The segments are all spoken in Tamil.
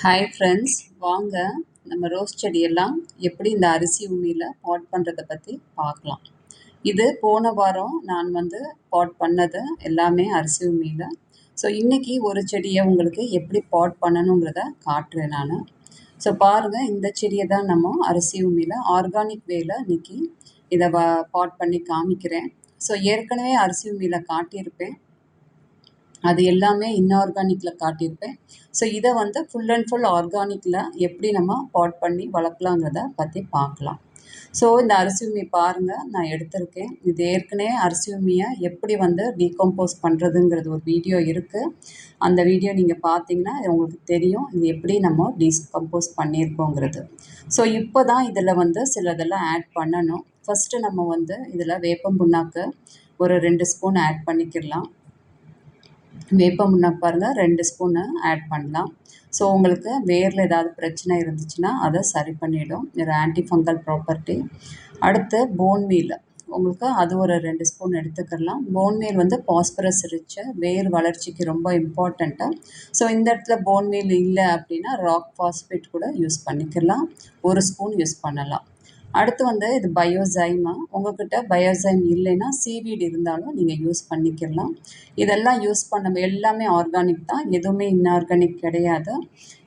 ஹாய் ஃப்ரெண்ட்ஸ் வாங்க நம்ம ரோஸ் செடியெல்லாம் எப்படி இந்த அரிசி உமியில் பாட் பண்ணுறதை பற்றி பார்க்கலாம். இது போன வாரம் நான் வந்து பாட் பண்ணது எல்லாமே அரிசி உமியில் ஸோ இன்றைக்கி ஒரு செடியை உங்களுக்கு எப்படி பாட் பண்ணணுங்கிறத காட்டுறேன் நான். ஸோ பாருங்கள் இந்த செடியை தான் நம்ம அரிசி உமியில் ஆர்கானிக் வேல இன்றைக்கி இதை வ பாட் பண்ணி காமிக்கிறேன். ஸோ ஏற்கனவே அரிசி உமியில் காட்டியிருப்பேன். அது எல்லாமே இன்ஆர்கானிக்கில் காட்டியிருப்பேன். ஸோ இதை வந்து ஃபுல் அண்ட் ஃபுல் ஆர்கானிக்கில் எப்படி நம்ம பாட் பண்ணி வளர்க்கலாங்கிறத பற்றி பார்க்கலாம். ஸோ இந்த அரிசி பாருங்கள் நான் எடுத்திருக்கேன். இது ஏற்கனவே அரிசிமியை எப்படி வந்து டீகம்போஸ் பண்ணுறதுங்கிறது ஒரு வீடியோ இருக்குது அந்த வீடியோ நீங்கள் பார்த்தீங்கன்னா உங்களுக்கு தெரியும் இது எப்படி நம்ம டீகம்போஸ் பண்ணியிருக்கோங்கிறது. ஸோ இப்போ தான் இதில் வந்து சிலதெல்லாம் ஆட் பண்ணணும். ஃபஸ்ட்டு நம்ம வந்து இதில் வேப்பம் புண்ணாக்கு ஒரு ரெண்டு ஸ்பூன் ஆட் பண்ணிக்கிடலாம். வேப்ப முன்னாக்கு பாருங்கள் ரெண்டு ஸ்பூனு ஆட் பண்ணலாம். ஸோ உங்களுக்கு வேரில் ஏதாவது பிரச்சனை இருந்துச்சுன்னா அதை சரி பண்ணிவிடும் இது ஆன்டி ஃபங்கல் ப்ராப்பர்ட்டி அடுத்து போன் மீல் உங்களுக்கு அது ஒரு ரெண்டு ஸ்பூன் எடுத்துக்கலாம். போன் மீல் வந்து பாஸ்பரஸ் ரிச்சு வேர் வளர்ச்சிக்கு ரொம்ப இம்பார்ட்டண்ட்டாக ஸோ இந்த இடத்துல போன் மீல் இல்லை அப்படின்னா ராக் பாஸ்பேட் கூட யூஸ் பண்ணிக்கலாம். ஒரு ஸ்பூன் யூஸ் பண்ணலாம். அடுத்து வந்து இது பயோசைமா உங்கள்கிட்ட பயோசைம் இல்லைன்னா சீவீடு இருந்தாலும் நீங்கள் யூஸ் பண்ணிக்கலாம். இதெல்லாம் யூஸ் பண்ண எல்லாமே ஆர்கானிக் தான். எதுவுமே இன்ஆர்கானிக் கிடையாது.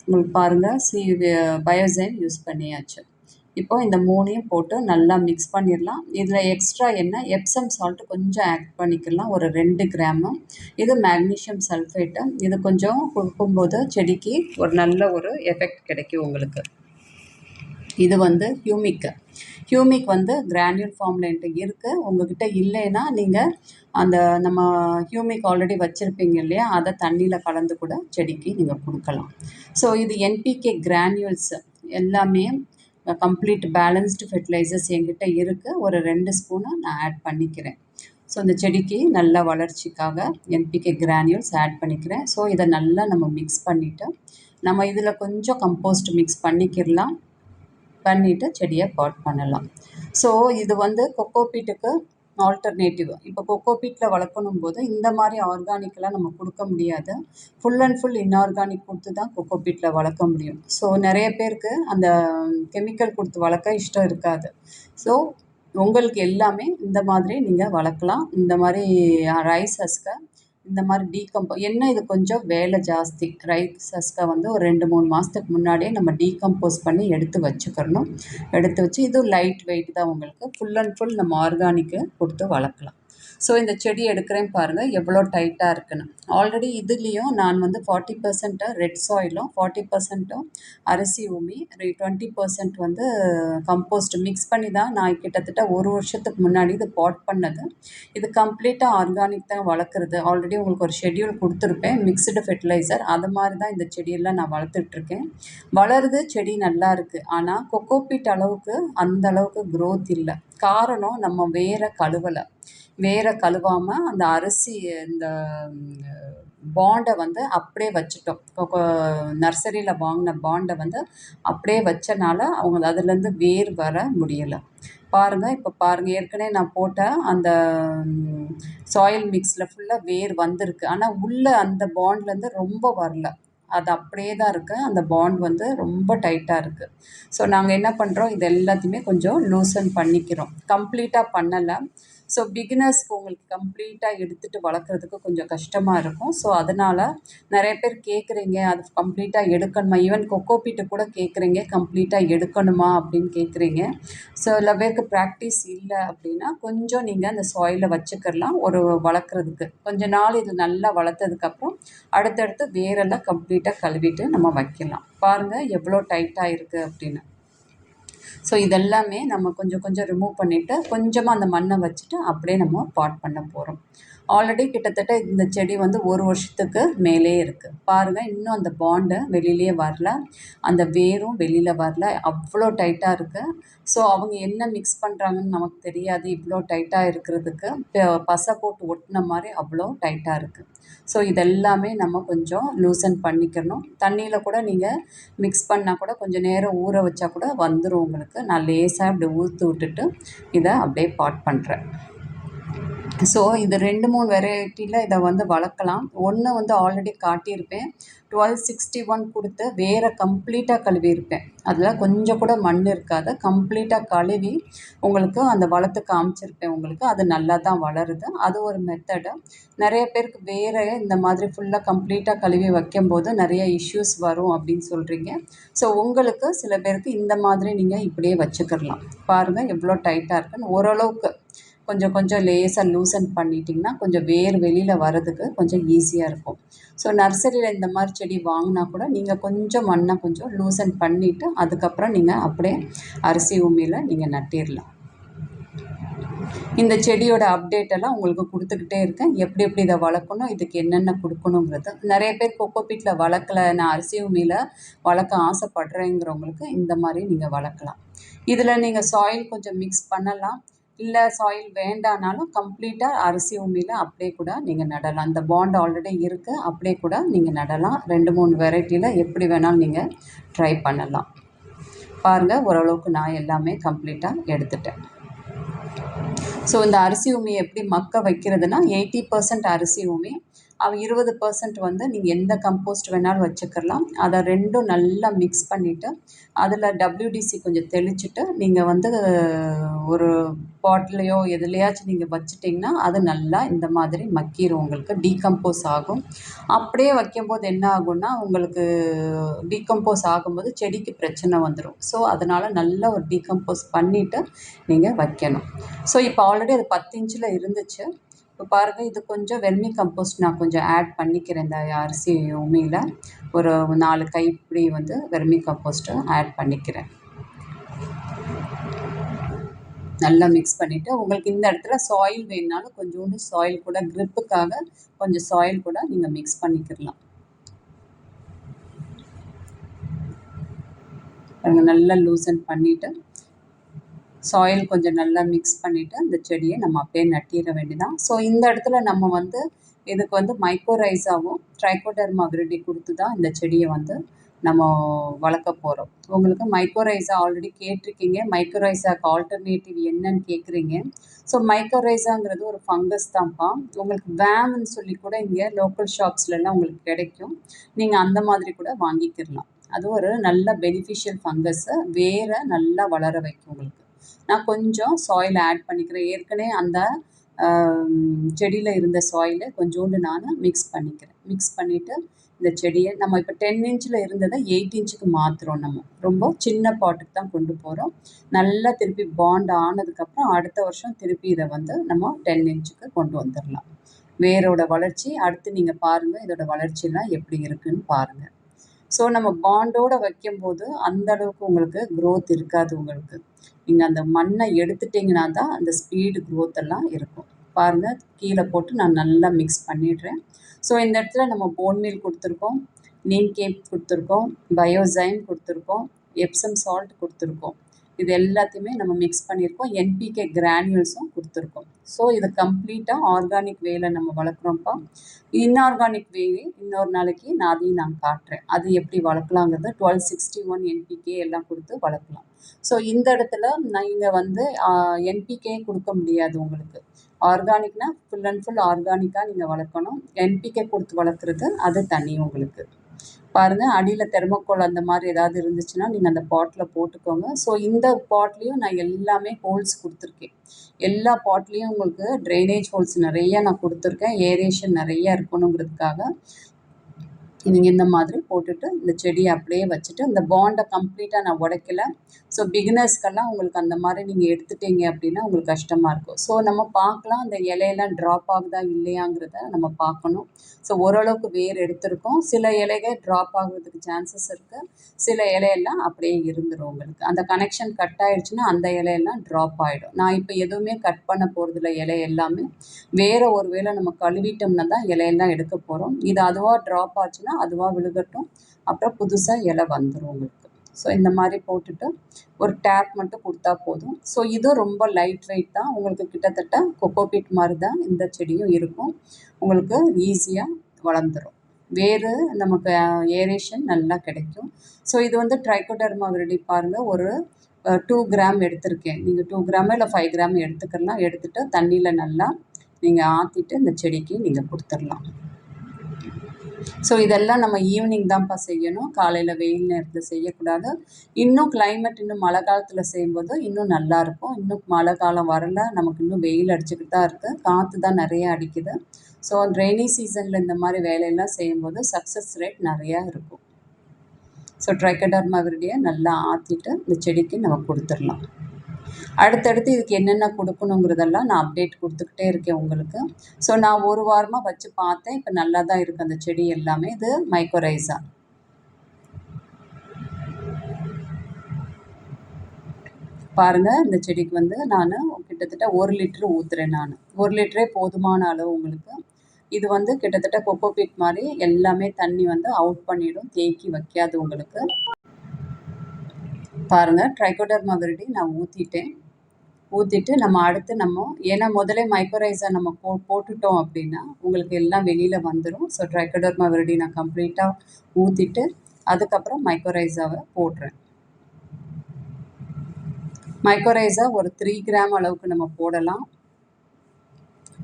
உங்களுக்கு பாருங்கள் சி பயோசைம் யூஸ் பண்ணியாச்சு. இப்போ இந்த மூணையும் போட்டு நல்லா மிக்ஸ் பண்ணிடலாம். இதில் எக்ஸ்ட்ரா என்ன? எப்சம் சால்ட்டு கொஞ்சம் ஆட் பண்ணிக்கலாம். ஒரு ரெண்டு கிராமு இது மேக்னீஷியம் சல்ஃபேட்டு இது கொஞ்சம் கொடுக்கும்போது செடிக்கு ஒரு நல்ல ஒரு எஃபெக்ட் கிடைக்கும் உங்களுக்கு. இது வந்து ஹியூமிக்கு ஹியூமிக் வந்து கிரானியூல் ஃபார்மில் என்கிட்ட இருக்குது உங்ககிட்ட இல்லைன்னா நீங்கள் அந்த நம்ம ஹியூமிக் ஆல்ரெடி வச்சுருப்பீங்க இல்லையா? அதை தண்ணியில் கலந்து கூட செடிக்கு நீங்கள் கொடுக்கலாம். ஸோ இது என்பிகே கிரானியூல்ஸ் எல்லாமே கம்ப்ளீட் பேலன்ஸ்டு ஃபெர்டிலைசர்ஸ் என்கிட்ட இருக்குது ஒரு ரெண்டு ஸ்பூனை நான் ஆட் பண்ணிக்கிறேன். ஸோ இந்த செடிக்கு நல்ல வளர்ச்சிக்காக என்பிகே கிரானியூல்ஸ் ஆட் பண்ணிக்கிறேன். ஸோ இதை நல்லா நம்ம மிக்ஸ் பண்ணிவிட்டு நம்ம இதில் கொஞ்சம் கம்போஸ்ட் மிக்ஸ் பண்ணிக்கிடலாம் பண்ணிவிட்டு செடியை பாட் பண்ணலாம். ஸோ இது வந்து கொக்கோபீட்டுக்கு ஆல்டர்னேட்டிவ் இப்போ கொக்கோபீட்டில் வளர்க்கணும் போது இந்த மாதிரி ஆர்கானிக்கெலாம் நம்ம கொடுக்க முடியாது. ஃபுல் அண்ட் ஃபுல் இன்ஆர்கானிக் கொடுத்து தான் கொக்கோபீட்டில் வளர்க்க முடியும். ஸோ நிறைய பேருக்கு அந்த கெமிக்கல் கொடுத்து வளர்க்க இஷ்டம் இருக்காது. ஸோ உங்களுக்கு எல்லாமே இந்த மாதிரி நீங்கள் வளர்க்கலாம். இந்த மாதிரி ரைஸ் ஹஸ்கை இந்த மாதிரி டீகம்போ என்ன இது கொஞ்சம் வேலை ஜாஸ்தி. ரைசஸ்க்கை வந்து ஒரு ரெண்டு மூணு மாதத்துக்கு முன்னாடியே நம்ம டீகம்போஸ் பண்ணி எடுத்து வச்சுக்கிறணும். எடுத்து வச்சு இதுவும் லைட் வெயிட் தான் உங்களுக்கு. ஃபுல் அண்ட் ஃபுல் நம்ம ஆர்கானிக்கு கொடுத்து வளர்க்கலாம். ஸோ இந்த செடி எடுக்கிறேன் பாருங்கள் எவ்வளோ டைட்டாக இருக்குன்னு. ஆல்ரெடி இதுலேயும் நான் வந்து ஃபார்ட்டி பர்சன்ட்டு ரெட் சாயிலும் ஃபார்ட்டி பர்சன்ட்டும் அரிசி ஊமி டுவெண்ட்டி பர்சன்ட் வந்து கம்போஸ்ட் மிக்ஸ் பண்ணி தான் நான் கிட்டத்தட்ட ஒரு வருஷத்துக்கு முன்னாடி இது பாட் பண்ணது. இது கம்ப்ளீட்டாக ஆர்கானிக் தான் வளர்க்குறது. ஆல்ரெடி உங்களுக்கு ஒரு ஷெட்யூல் கொடுத்துருப்பேன். மிக்ஸ்டு ஃபெர்டிலைசர் அது மாதிரி தான் இந்த செடியெல்லாம் நான் வளர்த்துட்ருக்கேன். வளருது செடி நல்லா இருக்குது ஆனால் கொக்கோபீட் அளவுக்கு அந்த அளவுக்கு க்ரோத் இல்லை. காரணம் நம்ம வேற கழுவலை. வேற கழுவாமல் அந்த அரிசி இந்த பாண்டை வந்து அப்படியே வச்சுட்டோம். நர்சரியில் வாங்கின பாண்டை வந்து அப்படியே வச்சனால அவங்க அதுலேருந்து வேர் வர முடியலை. பாருங்கள் இப்போ பாருங்கள் ஏற்கனவே நான் போட்ட அந்த சாயில் மிக்ஸில் ஃபுல்லாக வேர் வந்திருக்கு. ஆனால் உள்ளே அந்த பாண்ட்லேருந்து ரொம்ப வரல. அது அப்படியே தான் இருக்குது அந்த பாண்ட் வந்து ரொம்ப டைட்டாக இருக்குது ஸோ நாங்கள் என்ன பண்ணுறோம் இது எல்லாத்தையுமே கொஞ்சம் லூசன் பண்ணிக்கிறோம். கம்ப்ளீட்டாக பண்ணலை. ஸோ பிகினர்ஸ்க்கு உங்களுக்கு கம்ப்ளீட்டாக எடுத்துகிட்டு வளர்க்குறதுக்கு கொஞ்சம் கஷ்டமாக இருக்கும். ஸோ அதனால் நிறைய பேர் கேட்குறீங்க அது கம்ப்ளீட்டாக எடுக்கணுமா? ஈவன் கொக்கோபீட்டு கூட கேட்குறீங்க கம்ப்ளீட்டாக எடுக்கணுமா? அப்படின்னு கேட்குறீங்க ஸோ சில பேருக்கு ப்ராக்டிஸ் இல்லை அப்படின்னா கொஞ்சம் நீங்கள் அந்த சாயிலை வச்சுக்கிறலாம் ஒரு வளர்க்குறதுக்கு. கொஞ்ச நாள் இது நல்லா வளர்த்ததுக்கப்புறம் அடுத்தடுத்து வேரெல்லாம் கம்ப்ளீட்டாக கழுவிட்டு நம்ம வைக்கலாம். பாருங்கள் எவ்வளோ டைட்டாக இருக்குது அப்படின்னு. ஸோ இதெல்லாமே நம்ம கொஞ்சம் கொஞ்சம் ரிமூவ் பண்ணிவிட்டு கொஞ்சமாக அந்த மண்ணை வச்சுட்டு அப்படியே நம்ம பாட் பண்ண போகிறோம் ஆல்ரெடி கிட்டத்தட்ட இந்த செடி வந்து ஒரு வருஷத்துக்கு மேலே இருக்குது பாருங்கள் இன்னும் அந்த பாண்டு வெளியிலே வரல. அந்த வேரும் வெளியில் வரல. அவ்வளோ டைட்டாக இருக்குது ஸோ அவங்க என்ன மிக்ஸ் பண்ணுறாங்கன்னு நமக்கு தெரியாது. இவ்வளோ டைட்டாக இருக்கிறதுக்கு. பசை போட்டு ஒட்டின மாதிரி அவ்வளோ டைட்டாக இருக்குது ஸோ இதெல்லாமே நம்ம கொஞ்சம் லூசன் பண்ணிக்கணும். தண்ணியில் கூட நீங்கள் மிக்ஸ் பண்ணால் கூட கொஞ்சம் நேரம் ஊற வச்சா கூட வந்துடும் உங்களுக்கு. நான் லேசாக இப்படி ஊற்று விட்டுட்டு இதை அப்படியே பாட் பண்ணுறேன் ஸோ இது ரெண்டு மூணு வெரைட்டியில் இதை வந்து வளர்க்கலாம். ஒன்று வந்து ஆல்ரெடி காட்டியிருப்பேன். டுவெல் சிக்ஸ்டி ஒன் கொடுத்து வேற கம்ப்ளீட்டாக கழுவியிருப்பேன். அதில் கொஞ்சம் கூட மண் இருக்காது. கம்ப்ளீட்டாக கழுவி உங்களுக்கு அந்த வளர்த்து காமிச்சிருப்பேன் உங்களுக்கு. அது நல்லா தான் வளருது. அது ஒரு மெத்தடு நிறைய பேருக்கு வேறு இந்த மாதிரி ஃபுல்லாக கம்ப்ளீட்டாக கழுவி வைக்கும்போது நிறைய இஷ்யூஸ் வரும் அப்படின்னு சொல்கிறீங்க ஸோ உங்களுக்கு சில பேருக்கு இந்த மாதிரி நீங்கள் இப்படியே வச்சுக்கிடலாம் பாருங்கள் எவ்வளோ டைட்டாக இருக்குன்னு. ஓரளவுக்கு கொஞ்சம் கொஞ்சம் லேசாக லூசன் பண்ணிட்டிங்கன்னா கொஞ்சம் வேர் வெளியில் வரதுக்கு கொஞ்சம் ஈஸியாக இருக்கும். ஸோ நர்சரியில் இந்த மாதிரி செடி வாங்கினா கூட நீங்கள் கொஞ்சம் மண்ணை கொஞ்சம் லூசன் பண்ணிவிட்டு அதுக்கப்புறம் நீங்கள் அப்படியே அரிசி உமியில் நீங்கள் நட்டிடலாம் இந்த செடியோட அப்டேட்டெல்லாம் உங்களுக்கு கொடுத்துக்கிட்டே இருக்கேன். எப்படி எப்படி இதை வளர்க்கணும் இதுக்கு என்னென்ன கொடுக்கணுங்கிறது. நிறைய பேர் கொக்கோபீட்டில் வளர்க்கல நான் அரிசி உமியில் வளர்க்க ஆசைப்படுறேங்கிறவங்களுக்கு இந்த மாதிரி நீங்கள் வளர்க்கலாம். இதில் நீங்கள் சாயில் கொஞ்சம் மிக்ஸ் பண்ணலாம். இல்லை சாயில் வேண்டானாலும் கம்ப்ளீட்டாக அரிசி உமியில் அப்படியே கூட நீங்கள் நடலாம். அந்த பாண்ட் ஆல்ரெடி இருக்குது அப்படியே கூட நீங்கள் நடலாம். ரெண்டு மூணு வெரைட்டியில் எப்படி வேணாலும் நீங்கள் ட்ரை பண்ணலாம். பாருங்கள் ஓரளவுக்கு நான் எல்லாமே கம்ப்ளீட்டாக எடுத்துட்டேன். ஸோ இந்த அரிசி உமையை எப்படி மக்க வைக்கிறதுனா எயிட்டி பர்சன்ட் அரிசி உமி இருபது பர்சன்ட் வந்து நீங்கள் எந்த கம்போஸ்ட் வேணாலும் வச்சுக்கலாம். அதை ரெண்டும் நல்லா மிக்ஸ் பண்ணிவிட்டு அதில் டபிள்யூடிசி கொஞ்சம் தெளிச்சுட்டு நீங்கள் வந்து ஒரு பாட்டிலையோ எதுலையாச்சும் நீங்கள் வச்சிட்டிங்கன்னா அது நல்லா இந்த மாதிரி மக்கிரும். உங்களுக்கு டீகம்போஸ் ஆகும். அப்படியே வைக்கும்போது என்ன ஆகும்னா உங்களுக்கு டீகம்போஸ் ஆகும்போது செடிக்கு பிரச்சனை வந்துடும் ஸோ அதனால் நல்லா ஒரு டீகம்போஸ் பண்ணிவிட்டு நீங்கள் வைக்கணும். ஸோ இப்போ ஆல்ரெடி அது பத்து இன்ச்சில் இருந்துச்சு. இப்போ பாருங்கள் இது கொஞ்சம் வெர்மி கம்போஸ்ட் நான் கொஞ்சம் ஆட் பண்ணிக்கிறேன் இந்த அரிசி உமியில் ஒரு நாலு கைப்பிடி வந்து வெர்மி கம்போஸ்ட்டு ஆட் பண்ணிக்கிறேன். நல்லா மிக்ஸ் பண்ணிவிட்டு உங்களுக்கு இந்த இடத்துல சாயில் வேணுனாலும் கொஞ்சோண்டு சாயில் கூட க்ரிப்புக்காக கொஞ்சம் சாயில் கூட நீங்கள் மிக்ஸ் பண்ணிக்கிடலாம் நல்லா லூசன் பண்ணிவிட்டு சாயில் கொஞ்சம் நல்லா மிக்ஸ் பண்ணிவிட்டு அந்த செடியை நம்ம அப்படியே நட்டிட வேண்டியதான் ஸோ இந்த இடத்துல நம்ம வந்து இதுக்கு வந்து மைக்ரோரைஸாகவும் ட்ரைகோடர்மா கிரிடி கொடுத்து தான் இந்த செடியை வந்து நம்ம வளர்க்க போகிறோம் உங்களுக்கு மைக்ரோரைஸா ஆல்ரெடி கேட்டிருக்கீங்க. மைக்ரோரைஸாக்கு ஆல்டர்னேட்டிவ் என்னன்னு கேட்குறீங்க ஸோ மைக்ரோரைஸாங்கிறது ஒரு ஃபங்கஸ் தான்ப்பா. உங்களுக்கு வேம்னு சொல்லி கூட இங்கே லோக்கல் ஷாப்ஸ்லலாம் உங்களுக்கு கிடைக்கும். நீங்கள் அந்த மாதிரி கூட வாங்கிக்கிடலாம். அது ஒரு நல்ல பெனிஃபிஷியல் ஃபங்கஸை வேரை நல்லா வளர வைக்கும் உங்களுக்கு. நான் கொஞ்சம் சாயில் ஆட் பண்ணிக்கிறேன். ஏற்கனவே அந்த செடியில் இருந்த சாயிலை கொஞ்சோண்டு நான் மிக்ஸ் பண்ணிக்கிறேன். மிக்ஸ் பண்ணிவிட்டு இந்த செடியை நம்ம இப்போ டென் இன்ச்சில் இருந்ததை எயிட் இன்ச்சுக்கு மாற்றுறோம் நம்ம. ரொம்ப சின்ன பாட்டுக்கு தான் கொண்டு போகிறோம் நல்லா திருப்பி பாண்ட் ஆனதுக்கப்புறம் அடுத்த வருஷம் திருப்பி இதை வந்து நம்ம டென் இன்ச்சுக்கு கொண்டு வந்துடலாம் வேரோட வளர்ச்சி அடுத்து நீங்கள் பாருங்கள் இதோட வளர்ச்சியெல்லாம் எப்படி இருக்குன்னு பாருங்கள் ஸோ நம்ம பாண்டோடு வைக்கும்போது அந்த அளவுக்கு உங்களுக்கு க்ரோத் இருக்காது உங்களுக்கு. நீங்கள் அந்த மண்ணை எடுத்துட்டிங்கன்னா தான் அந்த ஸ்பீடு க்ரோத் எல்லாம் இருக்கும். பாருங்கள் கீழே போட்டு நான் நல்லா மிக்ஸ் பண்ணிடுறேன். ஸோ இந்த இடத்துல நம்ம போன் மீல் கொடுத்துருக்கோம் நீம் கேப் கொடுத்துருக்கோம் பயோசைன் கொடுத்துருக்கோம் எப்சம் சால்ட் கொடுத்துருக்கோம். இது எல்லாத்தையுமே நம்ம மிக்ஸ் பண்ணியிருக்கோம். என்பிகே கிரானியூல்ஸும் கொடுத்துருக்கோம். ஸோ இதை கம்ப்ளீட்டாக ஆர்கானிக் வேல நம்ம வளர்க்குறோம்ப்பா. இன்ஆர்கானிக் வே இன்னொரு நாளைக்கு நான் அதையும் நான் காட்டுறேன். அது எப்படி வளர்க்கலாங்கிறது டுவெல் சிக்ஸ்டி ஒன் என்பிகே எல்லாம் கொடுத்து வளர்க்கலாம். ஸோ இந்த இடத்துல நீங்கள் வந்து என்பிகே கொடுக்க முடியாது உங்களுக்கு. ஆர்கானிக்னா ஃபுல் அண்ட் ஃபுல் ஆர்கானிக்காக நீங்கள் வளர்க்கணும். என்பிகே கொடுத்து வளர்க்குறது அது தனி உங்களுக்கு. பாருங்கள் அடியில் தெர்மக்கோல் அந்த மாதிரி ஏதாவது இருந்துச்சுன்னா நீங்கள் அந்த பாட்டில் போட்டுக்கோங்க. ஸோ இந்த பாட்லேயும் நான் எல்லாமே ஹோல்ஸ் கொடுத்துருக்கேன். எல்லா பாட்லேயும் உங்களுக்கு ட்ரைனேஜ் ஹோல்ஸ் நிறைய நான் கொடுத்துருக்கேன். ஏரேஷன் நிறைய இருக்கணுங்கிறதுக்காக. நீங்கள் இந்த மாதிரி போட்டுட்டு இந்த செடியை அப்படியே வச்சுட்டு இந்த பாண்டை கம்ப்ளீட்டாக நான் உடைக்கல. ஸோ பிகினர்ஸ்க்கெல்லாம் உங்களுக்கு அந்த மாதிரி நீங்கள் எடுத்துட்டீங்க அப்படின்னா உங்களுக்கு கஷ்டமாக இருக்கும். ஸோ நம்ம பார்க்கலாம் அந்த இலையெல்லாம் ட்ராப் ஆகுதா இல்லையாங்கிறத நம்ம பார்க்கணும். ஸோ ஓரளவுக்கு வேர் எடுத்திருக்கோம். சில இலைகள் ட்ராப் ஆகுறதுக்கு சான்சஸ் இருக்குது சில இலையெல்லாம் அப்படியே இருந்துடும் உங்களுக்கு. அந்த கனெக்ஷன் கட் ஆயிடுச்சுன்னா அந்த இலையெல்லாம் ட்ராப் ஆகிடும் நான் இப்போ எதுவுமே கட் பண்ண போகிறதில்ல இலை எல்லாமே. வேறு ஒரு வேளை நம்ம கழுவிட்டோம்னா தான் இலையெல்லாம் எடுக்க போகிறோம் இது அதுவாக ட்ராப் ஆச்சுன்னா அதுவாக விழுகட்டும். அப்புறம் புதுசாக இலை வந்துடும் உங்களுக்கு. ஸோ இந்த மாதிரி போட்டுட்டு ஒரு டேப் மட்டும் கொடுத்தா போதும். ஸோ இதுவும் ரொம்ப லைட் வெயிட் தான். உங்களுக்கு கிட்டத்தட்ட கொக்கோபீட் மாதிரி தான் இந்த செடியும் இருக்கும். உங்களுக்கு ஈஸியாக வளர்ந்துடும் வேறு நமக்கு ஏரேஷன் நல்லா கிடைக்கும். ஸோ இது வந்து ட்ரைகோடர்மா விரடி பாருங்கள் ஒரு டூ கிராம் எடுத்திருக்கேன். நீங்கள் டூ கிராமோ இல்லை ஃபைவ் கிராம் எடுத்துக்கலாம். எடுத்துகிட்டு தண்ணியில் நல்லா நீங்கள் ஆற்றிட்டு இந்த செடிக்கு நீங்கள் கொடுத்துடலாம். ஸோ இதெல்லாம் நம்ம ஈவினிங் தான்ப்பா செய்யணும். காலையில் வெயில் நேரத்தில் செய்யக்கூடாது. இன்னும் கிளைமேட் இன்னும் மழை காலத்தில் செய்யும்போது இன்னும் நல்லாயிருக்கும் இன்னும் மழை காலம் வரல நமக்கு இன்னும் வெயில் அடிச்சுக்கிட்டு தான் இருக்குது காற்று தான் நிறைய அடிக்குது. ஸோ ரெய்னி சீசனில் இந்த மாதிரி வேலையெல்லாம் செய்யும்போது சக்ஸஸ் ரேட் நிறையா இருக்கும். ஸோ ட்ரைக்கடர்மா விரடியை நல்லா ஆற்றிட்டு இந்த செடிக்கு நம்ம கொடுத்துடலாம். அடுத்தடுத்து இதுக்கு என்னென்ன கொடுக்கணுங்கிறதெல்லாம் நான் அப்டேட் கொடுத்துக்கிட்டே இருக்கேன் உங்களுக்கு. ஸோ நான் ஒரு வாரமாக வச்சு பார்த்தேன். இப்போ நல்லா தான் இருக்குது அந்த செடி எல்லாமே. இது மைக்ரோரைஸா பாருங்கள் இந்த செடிக்கு வந்து நான் கிட்டத்தட்ட ஒரு லிட்ரு ஊற்றுறேன் நான். ஒரு லிட்டரே போதுமான அளவு உங்களுக்கு. இது வந்து கிட்டத்தட்ட கொக்கோபீட் மாதிரி எல்லாமே தண்ணி வந்து அவுட் பண்ணிடும். தேக்கி வைக்காது உங்களுக்கு. பாருங்கள் ட்ரைகோடர்மா விரடி நான் ஊற்றிட்டேன் ஊற்றிட்டு நம்ம அடுத்து நம்ம ஏன்னா முதலே மைக்ரோரைஸை நம்ம போ போட்டுட்டோம் அப்படின்னா உங்களுக்கு எல்லாம் வெளியில் வந்துடும் ஸோ ட்ரைகோடர்மா விரடி நான் கம்ப்ளீட்டாக ஊற்றிட்டு அதுக்கப்புறம் மைக்ரோரைஸாவை போடுறேன். மைக்ரோரைஸா ஒரு த்ரீ கிராம் அளவுக்கு நம்ம போடலாம்.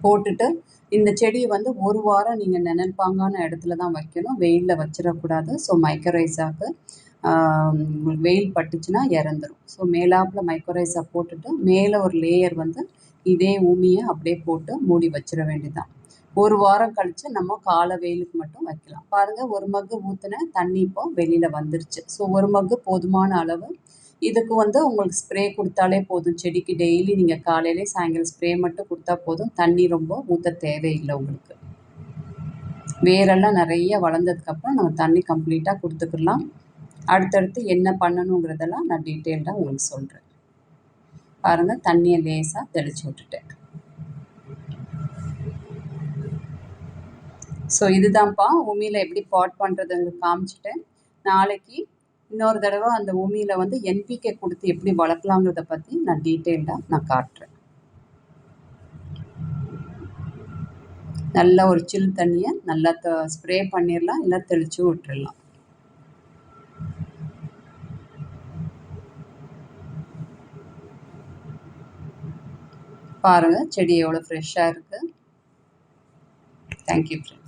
போட்டுட்டு இந்த செடியை வந்து ஒரு வாரம் நீங்கள் நினைப்பாங்கான இடத்துல தான் வைக்கணும். வெயிலில் வச்சிடக்கூடாது. ஸோ வெயில் பட்டுச்சுன்னா இறந்துரும். ஸோ மேலாப்பில் மைக்ரோரைஸா போட்டுட்டு மேலே ஒரு லேயர் வந்து இதே ஊமியை அப்படியே போட்டு மூடி வச்சிட வேண்டியதுதான். ஒரு வாரம் கழித்து நம்ம காலை வெயிலுக்கு மட்டும் வைக்கலாம். பாருங்கள் ஒரு மக்கு ஊற்றின தண்ணி இப்போ வெளியில் வந்துருச்சு. ஸோ ஒரு மக்கு போதுமான அளவு. இதுக்கு வந்து உங்களுக்கு ஸ்ப்ரே கொடுத்தாலே போதும். செடிக்கு டெய்லி நீங்கள் காலையிலே சாயங்காலம் ஸ்ப்ரே மட்டும் கொடுத்தா போதும். தண்ணி ரொம்ப ஊற்ற தேவையில்லை உங்களுக்கு. வேரெல்லாம் நிறைய வளர்ந்ததுக்கப்புறம் நம்ம தண்ணி கம்ப்ளீட்டாக கொடுத்துக்கலாம். அடுத்தடுத்து என்ன பண்ணணுங்கிறதெல்லாம் நான் டீட்டெயில்டாக உங்களுக்கு சொல்கிறேன் பாருங்கள் தண்ணியை லேசாக தெளித்து விட்டுட்டேன். ஸோ இதுதான்ப்பா உமியில் எப்படி பாட் பண்ணுறதுங்க காமிச்சிட்டேன். நாளைக்கு இன்னொரு தடவை அந்த உமியில் வந்து என்பிகே கொடுத்து எப்படி வளர்க்கலாங்கிறத பற்றி நான் டீட்டெயில்டாக நான் காட்டுறேன். நல்லா ஒரு சில் தண்ணியை நல்லா த ஸ்ப்ரே பண்ணிடலாம் இல்லை தெளித்து விட்டுடலாம் பாருங்கள் செடி எவ்வளோ ஃப்ரெஷ்ஷாக இருக்குது தேங்க்யூ ஃப்ரெண்ட்ஸ்